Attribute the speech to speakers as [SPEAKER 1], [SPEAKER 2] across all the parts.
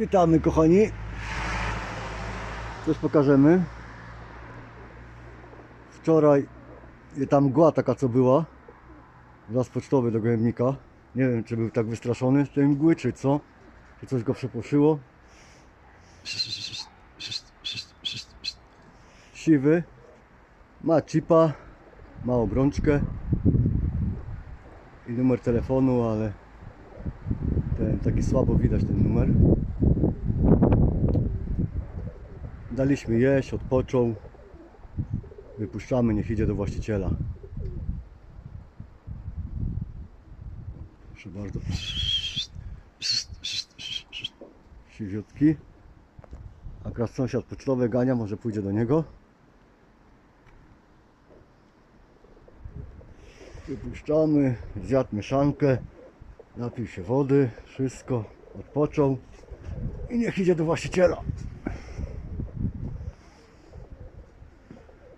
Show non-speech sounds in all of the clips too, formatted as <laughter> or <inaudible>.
[SPEAKER 1] Witamy kochani. Coś pokażemy. Wczoraj i ta mgła taka co była. Raz pocztowy do gojemnika. Nie wiem czy był tak wystraszony z tej mgły czy co. Czy coś go przeposzyło. Siwy. Ma chipa. Ma obrączkę. I numer telefonu, ale ten taki słabo widać ten numer. Daliśmy jeść, odpoczął. Wypuszczamy, niech idzie do właściciela. Proszę bardzo. Siwiutki. Akurat sąsiad pocztowy gania, może pójdzie do niego. Wypuszczamy, zjadł mieszankę, napił się wody, wszystko, odpoczął i niech idzie do właściciela.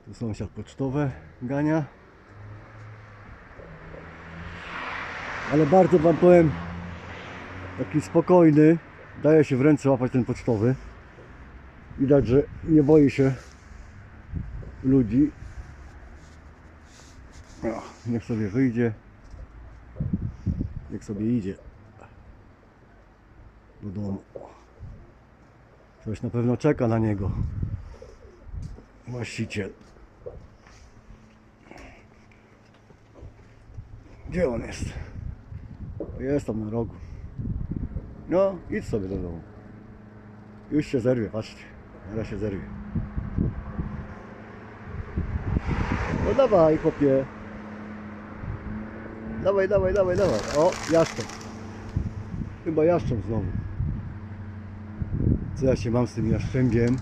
[SPEAKER 1] Tu sąsiad pocztowe gania. Ale bardzo wam powiem, taki spokojny, daje się w ręce łapać ten pocztowy. Widać, że nie boi się ludzi. Niech sobie wyjdzie. Niech sobie idzie do domu. Coś na pewno czeka na niego. Właściciel. Gdzie on jest? Jest tam na rogu. No, idź sobie do domu. Już się zerwie, patrzcie. Teraz się zerwie. No dawaj, chłopie. Dawaj, dawaj, dawaj, dawaj. O, jaszcząb. Chyba jaszcząb znowu. Co ja się mam z tym jaszczębiem?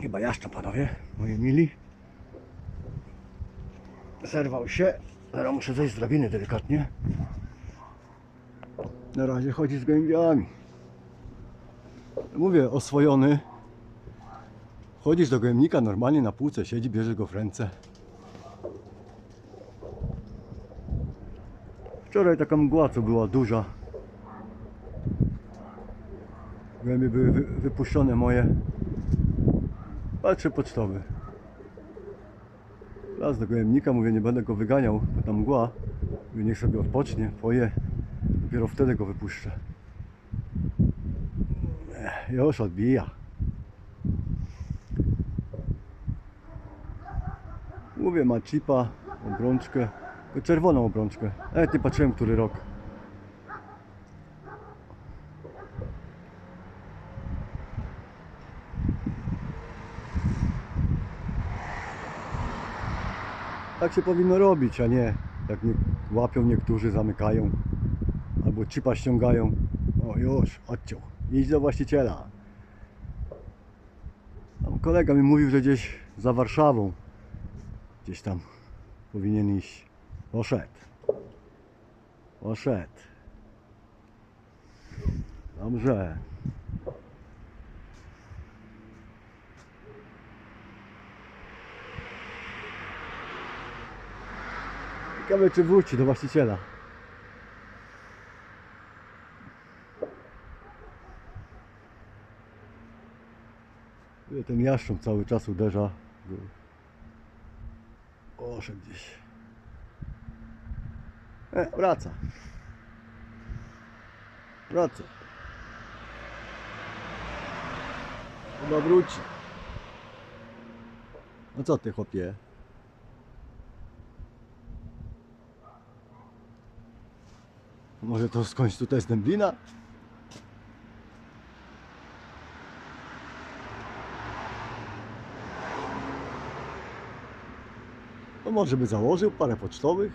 [SPEAKER 1] Chyba jaszcząb, panowie, moi mili. Zerwał się. Teraz muszę zejść z drabiny delikatnie. Na razie chodzi z gołębiami. Mówię, oswojony. Chodzisz do gojemnika, normalnie na półce siedzi, bierzesz go w ręce. Wczoraj taka mgła, co była duża. Gołębie były wy, wypuszczone moje. Patrzę pocztowy. Raz do gojemnika, mówię, nie będę go wyganiał, bo tam mgła. Mówię, niech sobie odpocznie, poje. Dopiero wtedy go wypuszczę. Już odbija. Mówię, ma chipa, obrączkę, czerwoną obrączkę. Nawet nie patrzyłem, który rok. Tak się powinno robić, a nie jak nie, łapią niektórzy, zamykają albo chipa ściągają. O już, odciął. Idź do właściciela. Tam kolega mi mówił, że gdzieś za Warszawą gdzieś tam powinien iść. Poszedł. Poszedł. Dobrze. Ciekawe czy wróci do właściciela. Ten jaszcząb cały czas uderza. Poszedł gdzieś. E, wraca. Wraca. Chyba wróci. No co ty chłopie? Może to skądś tutaj z Dęblina? Może by założył parę pocztowych,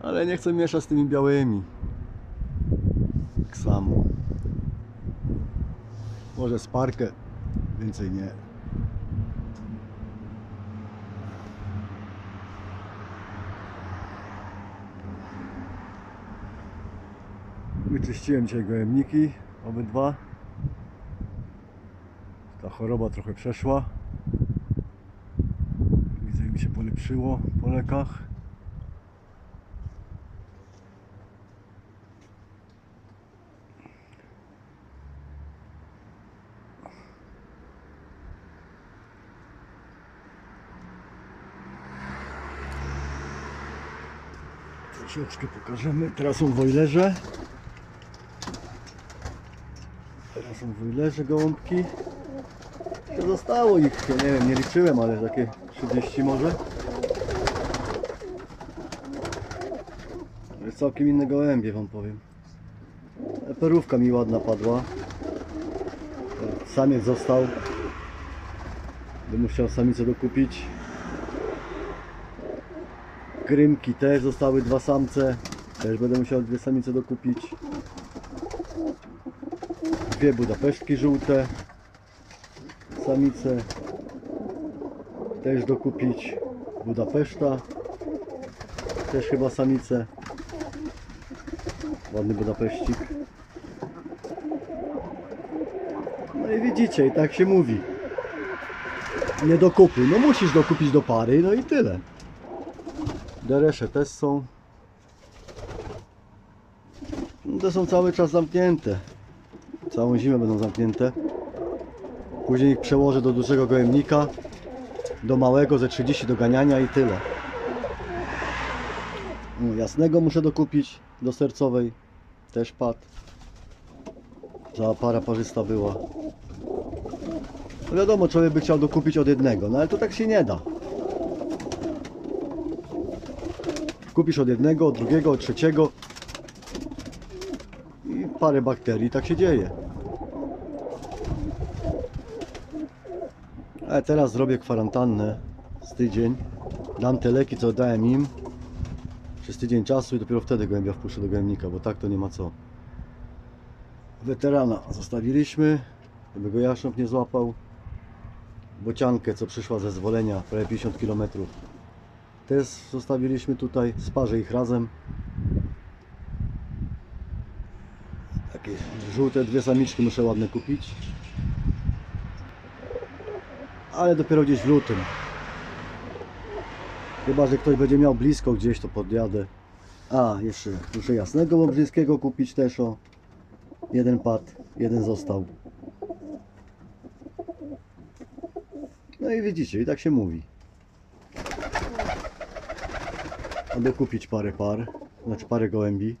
[SPEAKER 1] ale nie chcę mieszać z tymi białymi. Tak samo. Może sparkę, więcej nie. Wyczyściłem dzisiaj gojemniki, obydwa. Ta choroba trochę przeszła pieprzyło po lekach. Troszeczkę pokażemy. Teraz są wojlerze. Teraz są wojlerze gołąbki. To zostało ich, nie wiem, nie liczyłem, ale takie 30 może. Całkiem inne gołębie wam powiem. Perówka mi ładna padła. Samiec został. Bym chciał samicę dokupić. Krymki też zostały dwa samce. Też będę musiał dwie samice dokupić. Dwie budapesztki żółte. Samice. Też dokupić. Budapeszta. Też chyba samice. Ładny Budapeszcik. No i widzicie, i tak się mówi. Nie dokupuj. No musisz dokupić do pary, no i tyle. Deresze też są. No to są cały czas zamknięte. Całą zimę będą zamknięte. Później ich przełożę do dużego gołębnika. Do małego ze 30 do ganiania i tyle. No, jasnego muszę dokupić do sercowej. Też padł. Cała para parzysta była. No wiadomo, człowiek by chciał dokupić od jednego, no ale to tak się nie da. Kupisz od jednego, od drugiego, od trzeciego i parę bakterii, tak się dzieje. Ale teraz zrobię kwarantannę z tydzień. Dam te leki, co dałem im przez tydzień czasu i dopiero wtedy gołębia wpuszczę do gołębnika, bo tak to nie ma co. Weterana zostawiliśmy, żeby go jaszcząb nie złapał. Bociankę, co przyszła ze zwolenia, prawie 50 km. Też zostawiliśmy tutaj, sparzę ich razem. Takie żółte dwie samiczki muszę ładne kupić. Ale dopiero gdzieś w lutym. Chyba, że ktoś będzie miał blisko gdzieś, to podjadę. A, jeszcze muszę jasnego łobrzyńskiego kupić też o. Jeden padł, jeden został. No i widzicie, i tak się mówi. Aby kupić parę par, znaczy parę gołębi.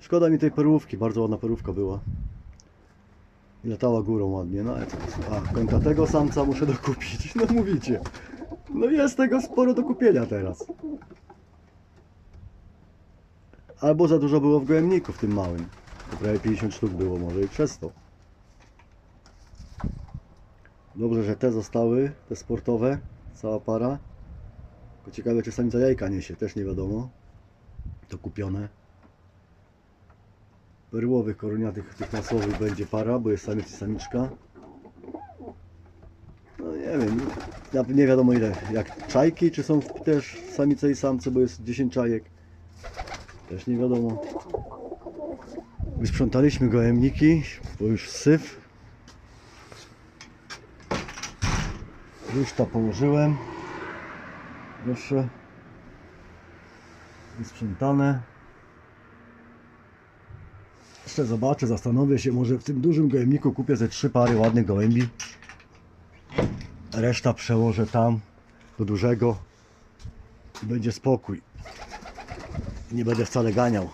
[SPEAKER 1] Szkoda mi tej perłówki, bardzo ładna perłówka była. I latała górą ładnie, no ale co? A, końca tego samca muszę dokupić, <laughs> no mówicie. No jest tego sporo do kupienia teraz. Albo za dużo było w gołębniku w tym małym. To prawie 50 sztuk było może i przez to. Dobrze, że te zostały, te sportowe, cała para. Tylko ciekawe, czy samica jajka niesie, też nie wiadomo. To kupione. Perłowych, koroniatych, tych masowych będzie para, bo jest samiec i samiczka. No nie wiem, nie wiadomo ile, jak czajki, czy są też samice i samce, bo jest 10 czajek. Też nie wiadomo. Wysprzątaliśmy gołębniki, bo już syf. Już to położyłem. Proszę. Wysprzątane. Jeszcze zobaczę, zastanowię się, może w tym dużym gołębniku kupię ze trzy pary ładnych gołębi. Reszta przełożę tam, do dużego. I będzie spokój. Nie będę wcale ganiał.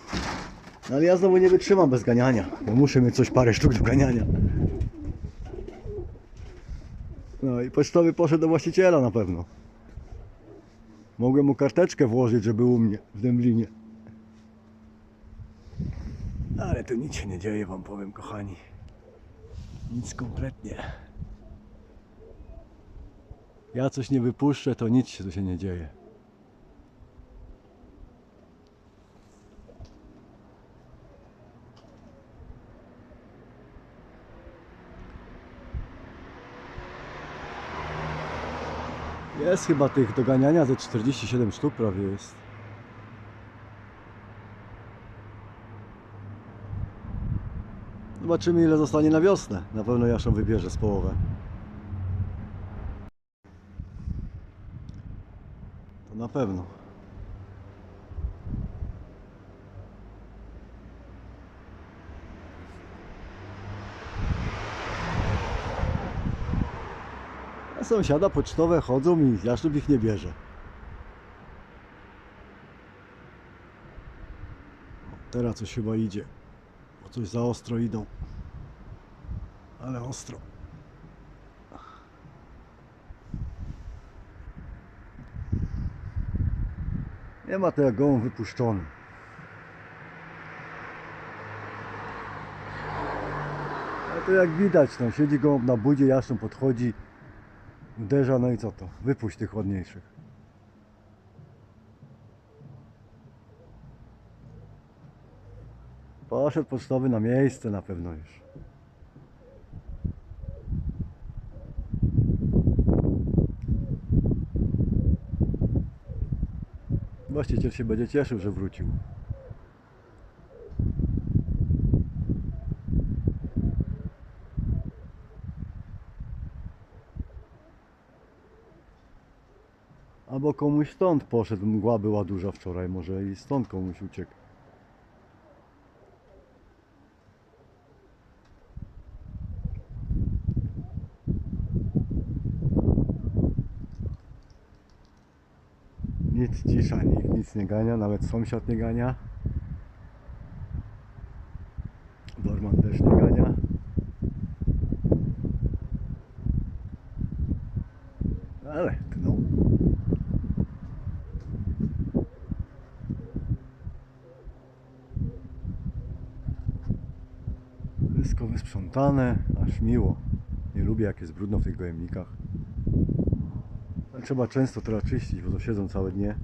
[SPEAKER 1] No ale ja znowu nie wytrzymam bez ganiania, bo muszę mieć coś parę sztuk do ganiania. No i pocztowy poszedł do właściciela na pewno. Mogłem mu karteczkę włożyć, żeby u mnie w Dęblinie. Ale tu nic się nie dzieje, wam powiem, kochani. Nic kompletnie. Ja coś nie wypuszczę, to nic się tu się nie dzieje. Jest chyba tych do ganiania ze 47 sztuk prawie jest. Zobaczymy ile zostanie na wiosnę. Na pewno Jaszą wybierze z połowę. Na pewno. A sąsiada pocztowe chodzą i Jaszczur ich nie bierze. Teraz coś chyba idzie. Bo coś za ostro idą. Ale ostro. Nie ma to jak gołąb wypuszczony. Ale to jak widać, no, siedzi gołąb na budzie, jasno podchodzi, uderza, no i co to? Wypuść tych ładniejszych. Poszedł pocztowy na miejsce na pewno już. Właściciel się będzie cieszył, że wrócił. Albo komuś stąd poszedł, mgła była duża wczoraj, może i stąd komuś uciekł. Nic cisza, nikt nic nie gania, nawet sąsiad nie gania. Dorman też nie gania. Ale no. Wszystko wysprzątane, aż miło. Nie lubię jak jest brudno w tych gojemnikach. Trzeba często teraz czyścić, bo to siedzą całe dnie.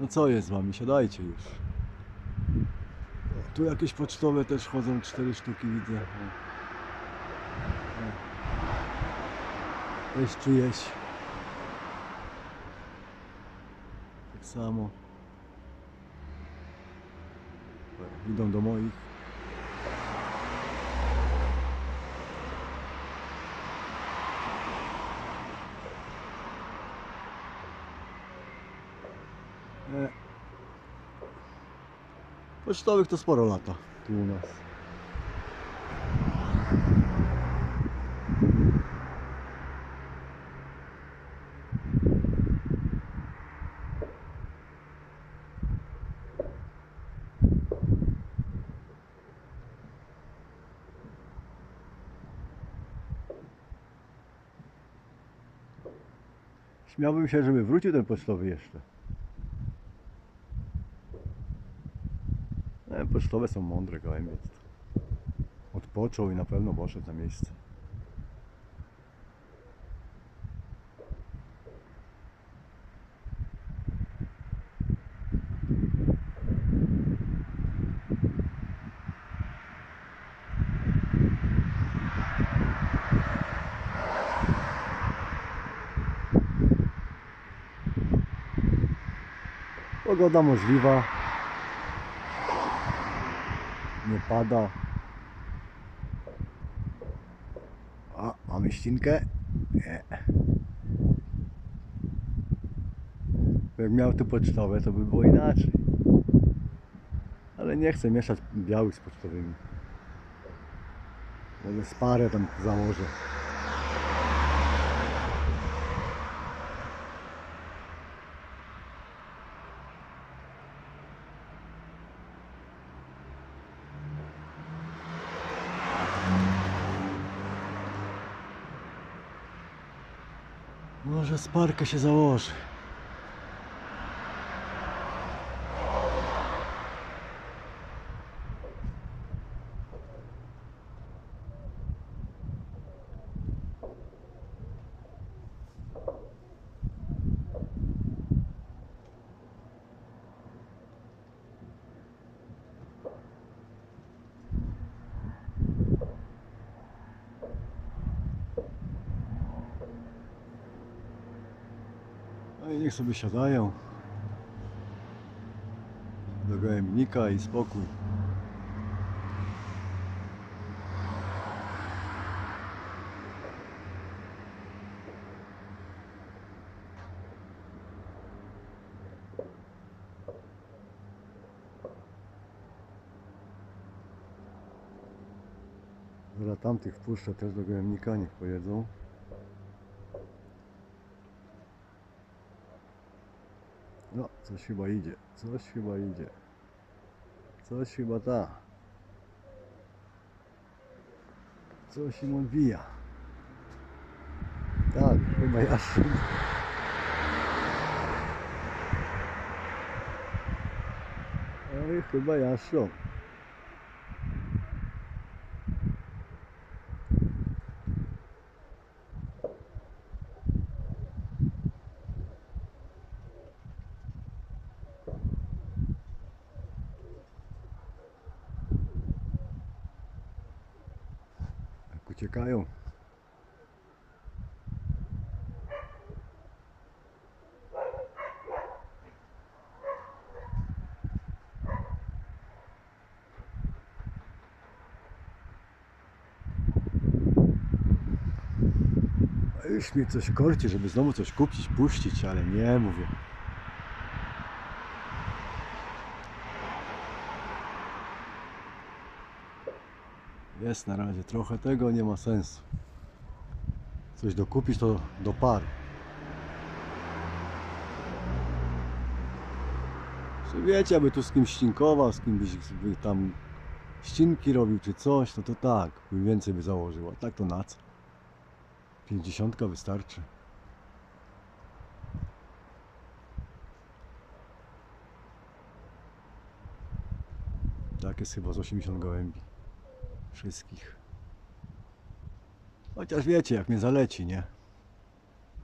[SPEAKER 1] No co jest z wami? Siadajcie już. Tu jakieś pocztowe też chodzą, cztery sztuki widzę. Też czyjeś. Tak samo. Idą do moich. E. Pocztowych to sporo lata tu u nas. Śmiałbym się, żeby wrócił ten pocztowy jeszcze. E, pocztowe są mądre gołębie. Odpoczął i na pewno poszedł na miejsce. Pogoda możliwa. Nie pada. A, mamy ścinkę? Nie. Jak miał tu pocztowe, to by było inaczej. Ale nie chcę mieszać białych z pocztowymi. Może sparę tam założę. Może sparkę się założy. Niech sobie siadają do gołębnika i spokój. Dobra, tamtych wpuszczę też do gołębnika, niech pojedzą. Coś chyba idzie, coś chyba idzie. Coś chyba ta. Coś im odbija. Tak, chyba jastrząb. Oj, chyba jastrząb. Jak uciekają. Już mnie coś korci, żeby znowu coś kupić, puścić, ale nie mówię. Jest na razie trochę tego, nie ma sensu. Coś dokupić to do par. Czy wiecie, aby tu z kimś ścinkował, z kimś by tam ścinki robił czy coś, no to tak, by więcej by założył, a tak to na co? 50 wystarczy. Tak jest chyba z 80 gołębi. Wszystkich. Chociaż wiecie, jak mnie zaleci, nie?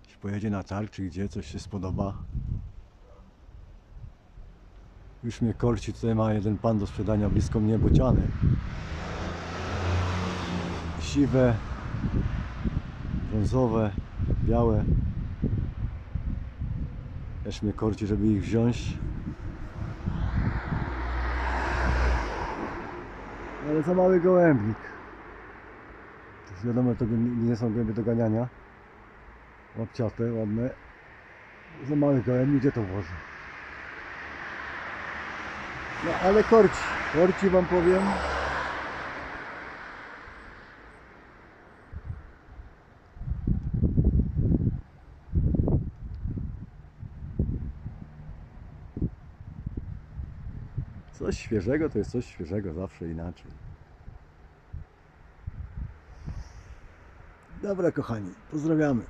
[SPEAKER 1] Jeśli pojedzie na targ, czy gdzie coś się spodoba. Już mnie korci, tutaj ma jeden pan do sprzedania blisko mnie bociany. Siwe, brązowe, białe. Też mnie korci, żeby ich wziąć. Ale za mały gołębnik. To wiadomo, to nie są gołębie do ganiania. Łapciate, ładne. Za mały gołębnik, gdzie to włożę? No ale korci, korci wam powiem. Coś świeżego to jest coś świeżego, zawsze inaczej. Dobra kochani, pozdrawiamy.